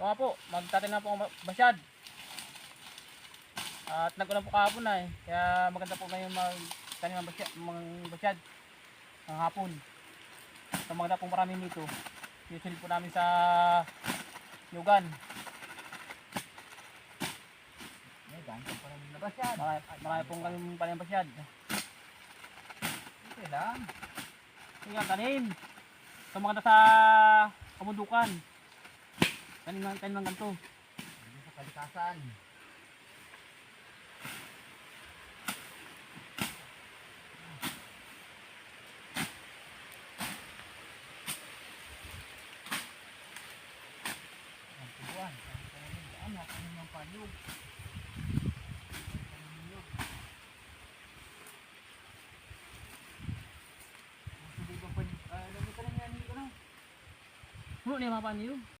Ito nga po, magtatanim na po ang basyad. At nag-ulan po kahapon na eh. Kaya maganda po ngayon magtanim ng basyad, mga basyad ng hapon. So maganda po marami nito. Usually po namin sa Yugan. May ganito pa labas yan. Marami, marami pong kami panim basyad. Okay lang. Nga, tanim. So maganda sa kamundukan. Tanim ng, tanim ng ganito. Hindi sa kalikasan. Ano ng. Ah, ano yung mga.